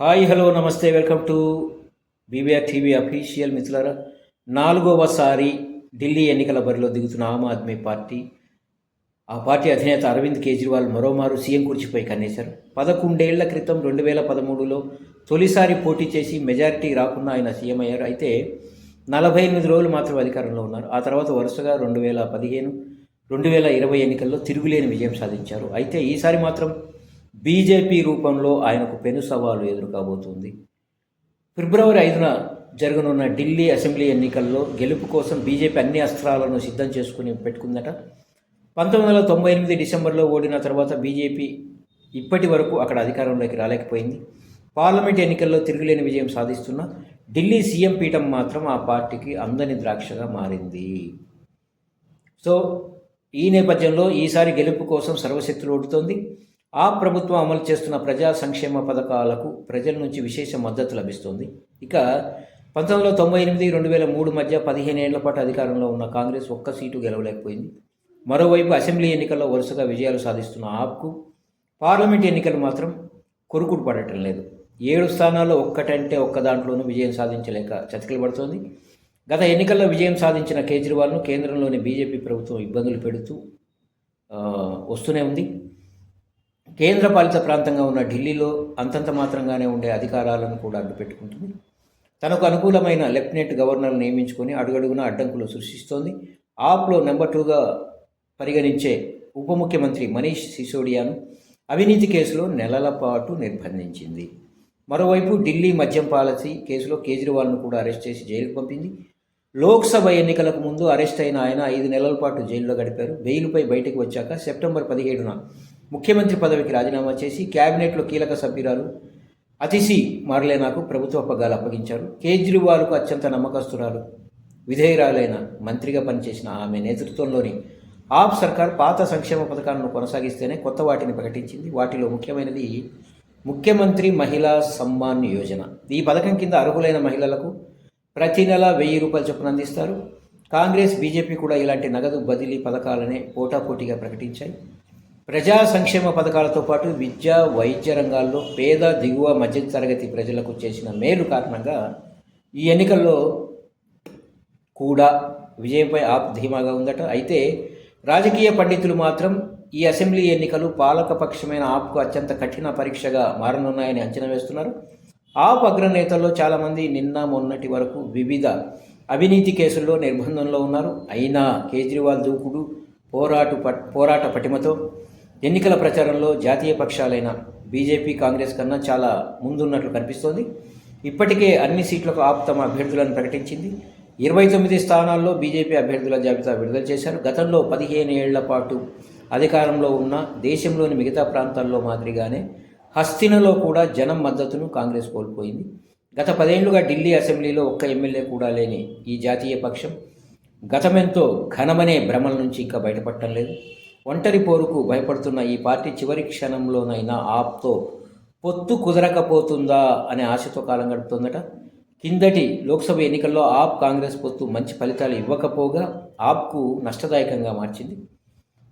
Hi hello నమస్తే welcome to BBR TV official మిత్రులారా. నాలుగవసారి ఢిల్లీ ఎన్నికల బరిలో దిగుతున్న ఆమ్ ఆద్మీ పార్టీ ఆ పార్టీ అధినేత అరవింద్ కేజ్రీవాల్ మరోమారు సీఎం కుర్చీపై కన్నేశారు. పదకొండేళ్ళ క్రితం రెండు వేల పదమూడులో తొలిసారి పోటీ చేసి మెజారిటీ రాకుండా ఆయన సీఎం అయ్యారు. అయితే నలభై ఎనిమిది రోజులు మాత్రం అధికారంలో ఉన్నారు. ఆ తర్వాత వరుసగా రెండు వేల పదిహేను రెండు వేల ఇరవై ఎన్నికల్లో తిరుగులేని విజయం సాధించారు. అయితే ఈసారి మాత్రం బీజేపీ రూపంలో ఆయనకు పెను సవాలు ఎదురుకాబోతుంది ఫిబ్రవరి ఐదున జరగనున్న ఢిల్లీ అసెంబ్లీ ఎన్నికల్లో గెలుపు కోసం బీజేపీ అన్ని అస్త్రాలను సిద్ధం చేసుకుని పెట్టుకుందట. పంతొమ్మిది వందల తొంభై ఎనిమిది డిసెంబర్లో ఓడిన తర్వాత బీజేపీ ఇప్పటి వరకు అక్కడ అధికారంలోకి రాలేకపోయింది. పార్లమెంట్ ఎన్నికల్లో తిరుగులేని విజయం సాధిస్తున్న ఢిల్లీ సీఎం పీఠం మాత్రం ఆ పార్టీకి అందని ద్రాక్షగా మారింది. సో ఈ నేపథ్యంలో ఈసారి గెలుపు కోసం సర్వశక్తులు ఓడుతోంది ఆ ప్రభుత్వం అమలు చేస్తున్న ప్రజా సంక్షేమ పథకాలకు ప్రజల నుంచి విశేష మద్దతు లభిస్తుంది. ఇక పంతొమ్మిది వందల తొంభై ఎనిమిది రెండు వేల మూడు మధ్య పదిహేను ఏళ్ళ పాటు అధికారంలో ఉన్న కాంగ్రెస్ ఒక్క సీటు గెలవలేకపోయింది. మరోవైపు అసెంబ్లీ ఎన్నికల్లో వరుసగా విజయాలు సాధిస్తున్న ఆప్కు పార్లమెంట్ ఎన్నికలు మాత్రం కొరుకుడు పడటం లేదు. ఏడు స్థానాల్లో ఒక్కటంటే ఒక్క దాంట్లోనూ విజయం సాధించలేక చతికిలు పడుతోంది గత ఎన్నికల్లో విజయం సాధించిన కేజ్రీవాల్ను కేంద్రంలోని బీజేపీ ప్రభుత్వం ఇబ్బందులు పెడుతూ వస్తూనే ఉంది. కేంద్ర పాలిత ప్రాంతంగా ఉన్న ఢిల్లీలో అంతంత మాత్రంగానే ఉండే అధికారాలను కూడా అడ్డుపెట్టుకుంటుంది. తనకు అనుకూలమైన లెఫ్టినెంట్ గవర్నర్ నియమించుకొని అడుగడుగున అడ్డంకులు సృష్టిస్తోంది. ఆప్లో నెంబర్ టూగా పరిగణించే ఉప ముఖ్యమంత్రి మనీష్ సిసోడియాను అవినీతి కేసులో నెలల పాటు నిర్బంధించింది. మరోవైపు ఢిల్లీ మద్యం పాలసీ కేసులో కేజ్రీవాల్ను కూడా అరెస్ట్ చేసి జైలుకు పంపింది. లోక్సభ ఎన్నికలకు ముందు అరెస్ట్ అయిన ఆయన ఐదు నెలల పాటు జైల్లో గడిపారు. బెయిల్పై బయటకు వచ్చాక సెప్టెంబర్ పదిహేడున ముఖ్యమంత్రి పదవికి రాజీనామా చేసి కేబినెట్లో కీలక సభ్యురాలు అతిశి మార్లేనాకు ప్రభుత్వ పగ్గాలు అప్పగించారు. కేజ్రీవాల్కు అత్యంత నమ్మకస్తురాలు విధేయురాలైన మంత్రిగా పనిచేసిన ఆమె నేతృత్వంలోని ఆప్ సర్కార్ పాత సంక్షేమ పథకాలను కొనసాగిస్తేనే కొత్త వాటిని ప్రకటించింది. వాటిలో ముఖ్యమైనది ముఖ్యమంత్రి మహిళా సమ్మాన్ యోజన. ఈ పథకం కింద అర్హులైన మహిళలకు ప్రతి నెల వెయ్యి రూపాయలు చొప్పున అందిస్తారు. కాంగ్రెస్ బీజేపీ కూడా ఇలాంటి నగదు బదిలీ పథకాలనే పోటాపోటీగా ప్రకటించాయి. ప్రజా సంక్షేమ పథకాలతో పాటు విద్య వైద్య రంగాల్లో పేద దిగువ మధ్య తరగతి ప్రజలకు చేసిన మేలు కారణంగా ఈ ఎన్నికల్లో కూడా విజయంపై ఆప్ ధీమాగా ఉందట. అయితే రాజకీయ పండితులు మాత్రం ఈ అసెంబ్లీ ఎన్నికలు పాలకపక్షమైన ఆప్కు అత్యంత కఠిన పరీక్షగా మారనున్నాయని అంచనా వేస్తున్నారు. ఆప్ అగ్రనేతల్లో చాలామంది నిన్న మొన్నటి వరకు వివిధ అవినీతి కేసుల్లో నిర్బంధంలో ఉన్నారు. అయినా కేజ్రీవాల్ దూకుడు పోరాటు పట్ పోరాట పటిమతో ఎన్నికల ప్రచారంలో జాతీయ పక్షాలైన బీజేపీ కాంగ్రెస్ కన్నా చాలా ముందున్నట్లు కనిపిస్తోంది. ఇప్పటికే అన్ని సీట్లకు ఆప్ తమ అభ్యర్థులను ప్రకటించింది. ఇరవై తొమ్మిది స్థానాల్లో బీజేపీ అభ్యర్థుల జాబితా విడుదల చేశారు. గతంలో పదిహేను ఏళ్ళ పాటు అధికారంలో ఉన్న దేశంలోని మిగతా ప్రాంతాల్లో మాదిరిగానే హస్తినలో కూడా జనం మద్దతును కాంగ్రెస్ కోల్పోయింది. గత పదేళ్ళుగా ఢిల్లీ అసెంబ్లీలో ఒక్క ఎమ్మెల్యే కూడా లేని ఈ జాతీయ పక్షం గతమెంతో ఘనమనే భ్రమల నుంచి ఇంకా బయటపడటం లేదు. ఒంటరి పోరుకు భయపడుతున్న ఈ పార్టీ చివరి క్షణంలోనైనా ఆప్తో పొత్తు కుదరకపోతుందా అనే ఆశతో కాలం గడుపుతోందట. కిందటి లోక్సభ ఎన్నికల్లో ఆప్ కాంగ్రెస్ పొత్తు మంచి ఫలితాలు ఇవ్వకపోగా ఆప్కు నష్టదాయకంగా మార్చింది.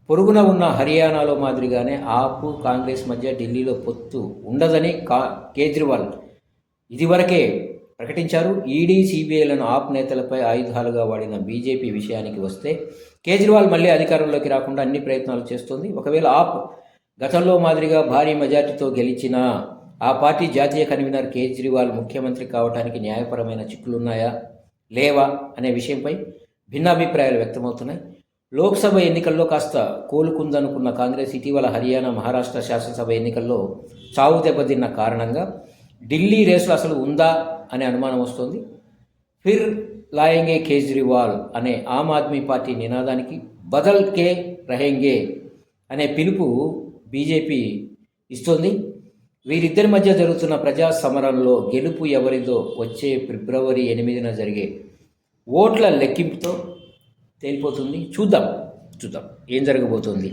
పొరుగున ఉన్న హర్యానాలో మాదిరిగానే ఆప్ కాంగ్రెస్ మధ్య ఢిల్లీలో పొత్తు ఉండదని కా కేజ్రీవాల్ ఇదివరకే ప్రకటించారు. ఈడీ సిబిఐలను ఆప్ నేతలపై ఆయుధాలుగా వాడిన బీజేపీ విషయానికి వస్తే కేజ్రీవాల్ మళ్ళీ అధికారంలోకి రాకుండా అన్ని ప్రయత్నాలు చేస్తోంది. ఒకవేళ ఆప్ గతంలో మాదిరిగా భారీ మెజార్టీతో గెలిచినా ఆ పార్టీ జాతీయ కన్వీనర్ కేజ్రీవాల్ ముఖ్యమంత్రి కావడానికి న్యాయపరమైన చిక్కులున్నాయా? లేవా? అనే విషయంపై భిన్నాభిప్రాయాలు వ్యక్తమవుతున్నాయి. లోక్సభ ఎన్నికల్లో కాస్త కోలుకుందనుకున్న కాంగ్రెస్ ఇటీవల హర్యానా మహారాష్ట్ర శాసనసభ ఎన్నికల్లో చావు దెబ్బతిన్న కారణంగా ఢిల్లీ రేసులు అసలు ఉందా? అనే అనుమానం వస్తుంది. ఫిర్ లాయంగే కేజ్రీవాల్ అనే ఆమ్ ఆద్మీ పార్టీ నినాదానికి బదల్ కే రహెంగే అనే పిలుపు బీజేపీ ఇస్తుంది. వీరిద్దరి మధ్య జరుగుతున్న ప్రజా సమరంలో గెలుపు ఎవరిదో వచ్చే ఫిబ్రవరి ఎనిమిదిన జరిగే ఓట్ల లెక్కింపుతో తేలిపోతుంది. చూద్దాం చూద్దాం ఏం జరగబోతోంది.